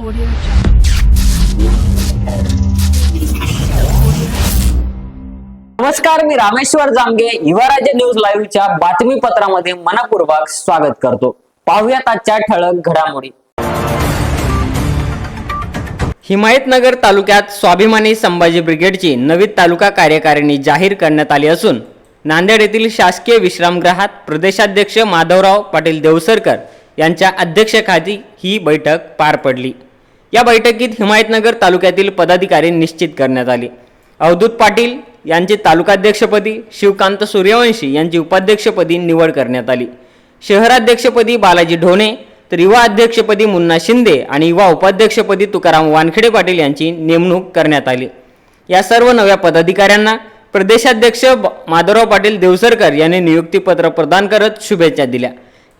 Audio. नमस्कार मी रामेश्वर जांगे युवराज्य news लाईव्हच्या बातमीपत्रामध्ये मनपूर्वक स्वागत करतो. पाहुयात आजच्या ठळक घडामोडी. हिमायतनगर तालुक्यात स्वाभिमानी संभाजी ब्रिगेडची नवी तालुका कार्यकारिणी जाहीर करण्यात आली असून नांदेड येथील शासकीय विश्रामगृहात प्रदेशाध्यक्ष माधवराव पाटील देवसरकर यांच्या अध्यक्षतेखाली ही बैठक पार पडली. या बैठकीत हिमायतनगर तालुक्यातील पदाधिकारी निश्चित करण्यात आले. अवधूत पाटील यांचे तालुकाध्यक्षपदी शिवकांत सूर्यवंशी यांची उपाध्यक्षपदी निवड करण्यात आली. शहराध्यक्षपदी बालाजी ढोणे तर युवा अध्यक्षपदी मुन्ना शिंदे आणि युवा उपाध्यक्षपदी तुकाराम वानखेडे पाटील यांची नेमणूक करण्यात आली. या सर्व नव्या पदाधिकाऱ्यांना प्रदेशाध्यक्ष माधवराव पाटील देवसरकर यांनी नियुक्तीपत्र प्रदान करत शुभेच्छा दिल्या.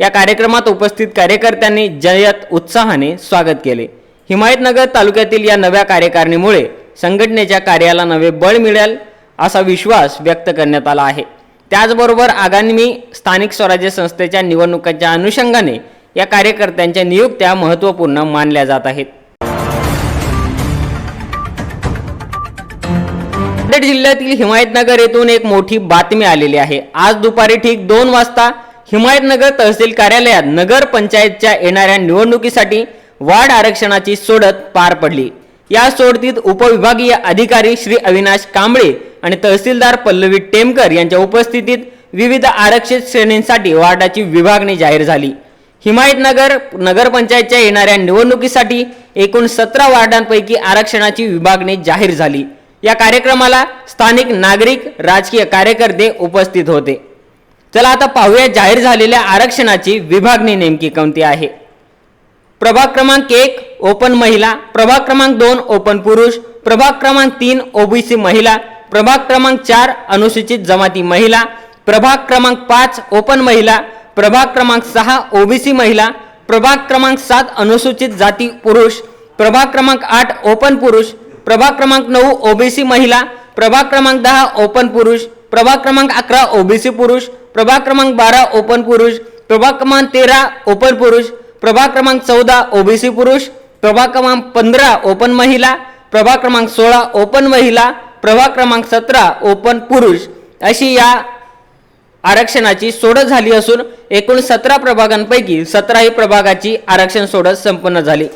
या कार्यक्रमात उपस्थित कार्यकर्त्यांनी जयत उत्साहाने स्वागत केले. हिमायतनगर तालुक्यातील या नव्या कार्यकारिणीमुळे संघटनेच्या कार्याला नवे बळ मिळेल असा विश्वास व्यक्त करण्यात आला आहे. त्याचबरोबर आगामी स्थानिक स्वराज्य संस्थेच्या निवडणुकांच्या अनुषंगाने या कार्यकर्त्यांच्या नियुक्त्या महत्त्वपूर्ण मानल्या जात आहेत. नांदेड जिल्ह्यातील हिमायतनगर येथून एक मोठी बातमी आलेली आहे. आज दुपारी ठीक दोन वाजता हिमायतनगर तहसील कार्यालयात नगर पंचायतच्या येणाऱ्या निवडणुकीसाठी वार्ड आरक्षणाची सोडत पार पडली. या सोडतीत उपविभागीय अधिकारी श्री अविनाश कांबळे आणि तहसीलदार पल्लवी टेमकर यांच्या उपस्थितीत विविध आरक्षित श्रेणींसाठी वार्डाची विभागणी जाहीर झाली. हिमायतनगर नगरपंचायतच्या येणाऱ्या निवडणुकीसाठी एकूण सतरा वार्डांपैकी आरक्षणाची विभागणी जाहीर झाली. या कार्यक्रमाला स्थानिक नागरिक राजकीय कार्यकर्ते उपस्थित होते. चला आता पाहूया जाहीर झालेल्या आरक्षणाची विभागणी नेमकी कोणती आहे. प्रभाग क्रमांक एक ओपन महिला प्रभाग क्रमांक दोन ओपन पुरुष प्रभाग क्रमांक तीन ओबीसी महिला प्रभाग क्रमांक चार अनुसूचित जमाती महिला प्रभाग क्रमांक पाच ओपन महिला प्रभाग क्रमांक सहा ओबीसी महिला प्रभाग क्रमांक सात अनुसूचित जाती पुरुष प्रभाग क्रमांक आठ ओपन पुरुष प्रभाग क्रमांक नऊ ओबीसी महिला प्रभाग क्रमांक दहा ओपन पुरुष प्रभाग क्रमांक अकरा ओबीसी पुरुष प्रभाग क्रमांक बारा ओपन पुरुष प्रभाग क्रमांक तेरा ओपन पुरुष प्रभाग क्रमांक चौदा ओबीसी पुरुष. प्रभाग क्रमांक पंधरा ओपन महिला. प्रभाग क्रमांक सोळा ओपन महिला. प्रभाग क्रमांक सतरा ओपन पुरुष. अशी या आरक्षणाची सोडत झाली असून एकूण सतरा प्रभागांपैकी सतराही प्रभागाची आरक्षण सोडत संपन्न झाली.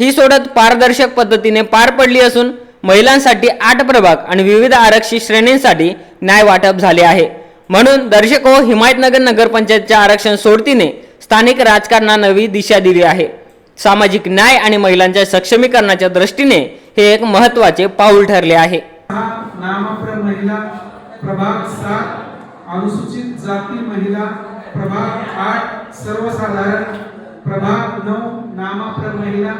ही सोडत पारदर्शक पद्धतीने पार पडली असून महिलांसाठी आठ प्रभाग आणि विविध आरक्षित श्रेणींसाठी न्याय वाटप झाले आहे. म्हणून दर्शक हो हिमायतनगर नगरपंचायतच्या आरक्षण सोडतीने स्थानिक राजकारणाला नवी दिशा दिली आहे. सामाजिक न्याय आणि महिलांच्या सक्षमीकरणाच्या दृष्टीने हे एक महत्त्वाचे पाऊल ठरले आहे. महिला प्रभाग सात अनुसूचित जाती महिला प्रभाग आठ सर्वसाधारण प्रभाग नऊ नामाप्र महिला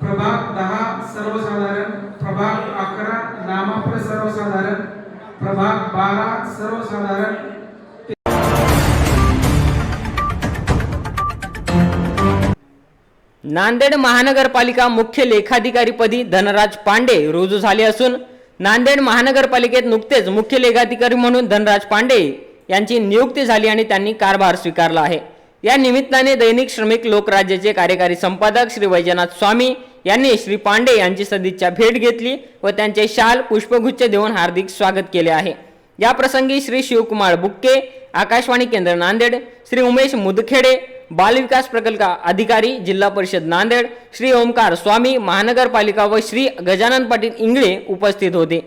प्रभाग दहा सर्वसाधारण प्रभाग अकरा नामाप्र सर्वसाधारण प्रभाग बारा सर्वसाधारण नांदेड महानगरपालिका मुख्य लेखाधिकारीपदी धनराज पांडे रुजू झाले असून नांदेड महानगरपालिकेत नुकतेच मुख्य लेखाधिकारी म्हणून धनराज पांडे यांची नियुक्ती झाली आणि त्यांनी कारभार स्वीकारला आहे. या निमित्ताने दैनिक श्रमिक लोकराज्याचे कार्यकारी संपादक श्री वैजनाथ स्वामी यांनी श्री पांडे यांची सदिच्छा भेट घेतली व त्यांचे शाल पुष्पगुच्छ देऊन हार्दिक स्वागत केले आहे. या प्रसंगी श्री शिवकुमार बुक्के आकाशवाणी केंद्र नांदेड श्री उमेश मुदखेडे बालविकास प्रकल्प अधिकारी जिल्हा परिषद नांदेड श्री ओमकार स्वामी महानगरपालिका व श्री गजानन पाटील इंगळे उपस्थित होते.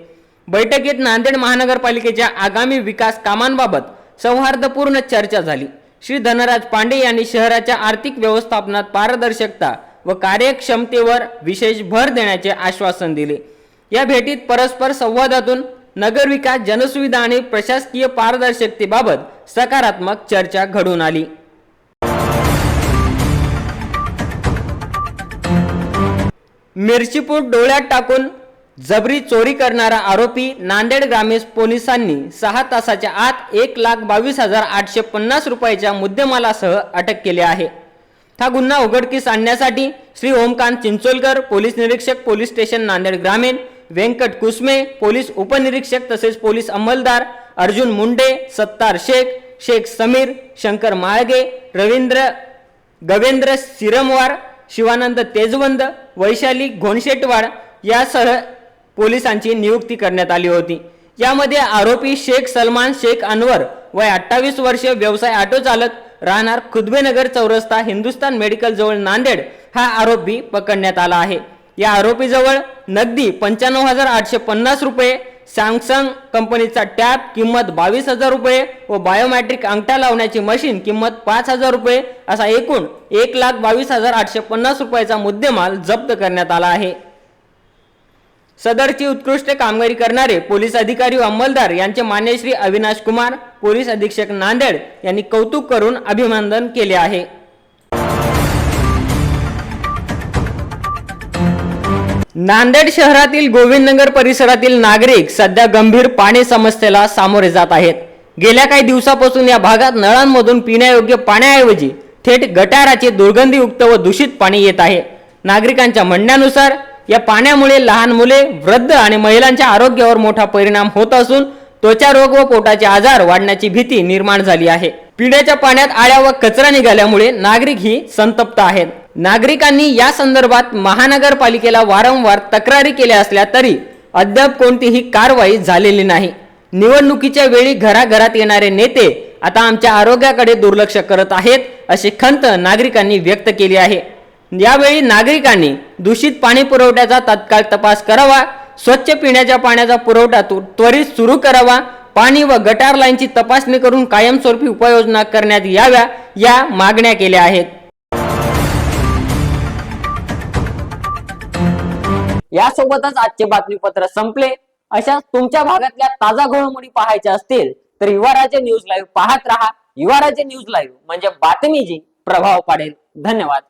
बैठकीत नांदेड महानगरपालिकेच्या आगामी विकास कामांबाबत सौहार्दपूर्ण चर्चा झाली. श्री धनराज पांडे यांनी शहराच्या आर्थिक व्यवस्थापनात पारदर्शकता व कार्यक्षमतेवर विशेष भर देण्याचे आश्वासन दिले. या भेटीत परस्पर संवादातून नगरविकास जनसुविधा आणि प्रशासकीय पारदर्शकतेबाबत सकारात्मक चर्चा घडून आली. मिरचीपूट डोळ्यात टाकून जबरी चोरी करणारा आरोपी नांदेड ग्रामीण पोलिसांनी सहा तासाच्या आत एक लाख बावीस हजार आठशे पन्नास रुपयाच्या मुद्देमालासह अटक केली आहे. हा गुन्हा उघडकीस आणण्यासाठी श्री ओमकांत चिंचोलकर पोलीस निरीक्षक पोलीस स्टेशन नांदेड ग्रामीण व्यंकट कुसमे पोलीस उपनिरीक्षक तसेच पोलीस अंमलदार अर्जुन मुंडे सत्तार शेख शेख समीर शंकर माळगे रवींद्र गवेंद्र सिरमवार शिवानंद तेजवंद वैशाली घोणशेटवाड यासह पोलिसांची नियुक्ती करण्यात आली होती. यामध्ये आरोपी शेख सलमान शेख अनवर वय अठ्ठावीस वर्ष व्यवसाय ऑटो चालक राहणार खुदबेनगर चौरस्ता हिंदुस्तान मेडिकल जवळ नांदेड हा आरोपी पकडण्यात आला आहे. या आरोपीजवळ नगदी पंच्याण्णव हजार आठशे पन्नास रुपये सॅमसंग कंपनीचा टॅब किंमत बावीस हजार रुपये व बायोमॅट्रिक अंगठा लावण्याची मशीन किंमत पाच हजार रुपये असा एकूण एक लाख बावीस हजार आठशे पन्नास रुपयाचा मुद्देमाल जप्त करण्यात आला आहे. सदरची उत्कृष्ट कामगिरी करणारे पोलीस अधिकारी व अंमलदार यांचे मान्यश्री अविनाश कुमार पोलीस अधीक्षक नांदेड यांनी कौतुक करून अभिनंदन केले आहे. नांदेड शहरातील गोविंदनगर परिसरातील नागरिक सध्या गंभीर पाणी समस्येला सामोरे जात आहेत. गेल्या काही दिवसापासून या भागात नळांमधून पिण्यायोग्य पाण्याऐवजी थेट गटाराचे दुर्गंधीयुक्त व दूषित पाणी येत आहे. नागरिकांच्या म्हणण्यानुसार या पाण्यामुळे लहान मुले वृद्ध आणि महिलांच्या आरोग्यावर मोठा परिणाम होत असून त्वचा रोग व पोटाचे आजार वाढण्याची भीती निर्माण झाली आहे. पिण्याच्या पाण्यात आळ्या व कचरा निघाल्यामुळे नागरिक ही संतप्त आहेत. नागरिकांनी या संदर्भात महानगरपालिकेला वारंवार तक्रारी केल्या असल्या तरी अद्याप कोणतीही कारवाई झालेली नाही. निवडणुकीच्या वेळी घराघरात येणारे नेते आता आमच्या आरोग्याकडे दुर्लक्ष करत आहेत अशी खंत नागरिकांनी व्यक्त केली आहे. यावेळी नागरिकांनी दूषित पाणी पुरवठ्याचा तत्काळ तपास करावा स्वच्छ पिण्याच्या पाण्याचा पुरवठा त्वरित सुरू करावा पाणी व गटार लाईनची तपासणी करून कायमस्वरूपी उपाययोजना करण्यात याव्या या मागण्या केल्या आहेत. यासोबतच आजचे बातमीपत्र संपले. अशा तुमच्या भागातल्या ताजा घडामोडी पाहायच्या असतील तर युवा न्यूज लाईव्ह पाहत राहा. युवा न्यूज लाईव्ह म्हणजे बातमी जी प्रभाव पाडेल. धन्यवाद.